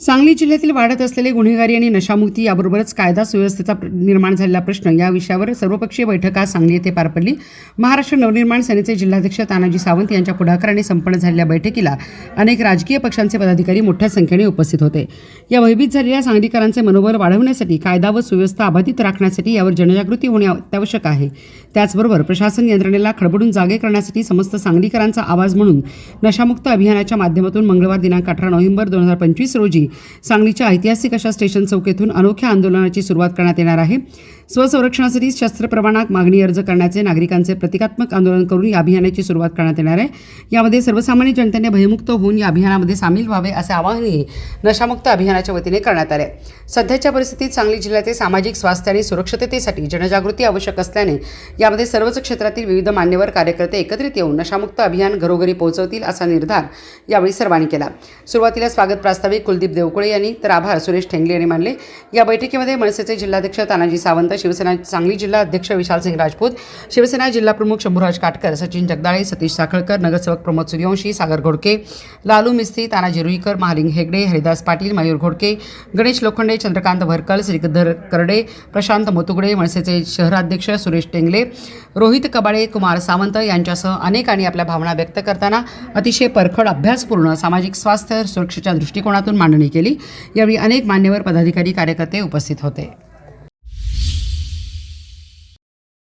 सांगली जिल्ह्यातील वाढत असलेले गुन्हेगारी आणि नशामुक्ती याबरोबरच कायदा सुव्यवस्थेचा निर्माण झालेला प्रश्न या विषयावर सर्वपक्षीय बैठक आज सांगली येथे पार पडली. महाराष्ट्र नवनिर्माण सेनेचे जिल्हाध्यक्ष तानाजी सावंत यांच्या पुढाकाराने संपन्न झालेल्या बैठकीला अनेक राजकीय पक्षांचे पदाधिकारी मोठ्या संख्येने उपस्थित होते. या भयभीत झालेल्या सांगलीकरांचे मनोबल वाढवण्यासाठी कायदा व सुव्यवस्था अबाधित राखण्यासाठी यावर जनजागृती होणे अत्यावश्यक आहे. त्याचबरोबर प्रशासन यंत्रणेला खडबडून जागे करण्यासाठी समस्त सांगलीकरांचा आवाज म्हणून नशामुक्त अभियानाच्या माध्यमातून मंगळवार दिनांक अठरा नोव्हेंबर दोन हजार पंचवीस रोजी सांगलीच्या ऐतिहासिक अशा स्टेशन चौकीतून अनोख्या आंदोलनाची सुरुवात करण्यात येणार आहे. स्वसंरक्षणासाठी शस्त्र प्रमाणात मागणी अर्ज करण्याचे नागरिकांचे प्रतिकात्मक आंदोलन करून या अभियानाची सुरुवात करण्यात येणार आहे. यामध्ये सर्वसामान्य जनतेने भयमुक्त होऊन या अभियानामध्ये सामील व्हावे असे आवाहनही नशामुक्त अभियानाच्या वतीने करण्यात आले. सध्याच्या परिस्थितीत सांगली जिल्ह्याचे सामाजिक स्वास्थ्य आणि सुरक्षिततेसाठी जनजागृती आवश्यक असल्याने यामध्ये सर्वच क्षेत्रातील विविध मान्यवर कार्यकर्ते एकत्रित येऊन नशामुक्त अभियान घरोघरी पोहोचवतील असा निर्धार यावेळी सर्वांनी केला. सुरुवातीला स्वागत प्रास्ताविक कुलदीप देवकुळे यांनी तर आभार सुरेश ठेंगले यांनी मानले. या बैठकीमध्ये मनसेचे जिल्हाध्यक्ष तानाजी सावंत शिवसेना सांगली जिल्हा अध्यक्ष विशालसिंग राजपूत शिवसेना जिल्हा प्रमुख शंभूराज काटकर सचिन जगदाळे सतीश साखळकर नगरसेवक प्रमोद सूर्यवंशी सागर घोडके लालू मिस्त्री तानाजी रुईकर महालिंग हेगडे हरिदास पाटील मयूर घोडके गणेश लोखंडे चंद्रकांत भरकल श्रीधर करडे प्रशांत मोतुगडे मनसेचे शहराध्यक्ष सुरेश टेंगले रोहित कबाळे कुमार सावंत यांच्यासह अनेकांनी आपल्या भावना व्यक्त करताना अतिशय परखड अभ्यासपूर्ण सामाजिक स्वास्थ्य सुरक्षेच्या दृष्टिकोनातून मांडणी केली. यावेळी अनेक मान्यवर पदाधिकारी कार्यकर्ते उपस्थित होते.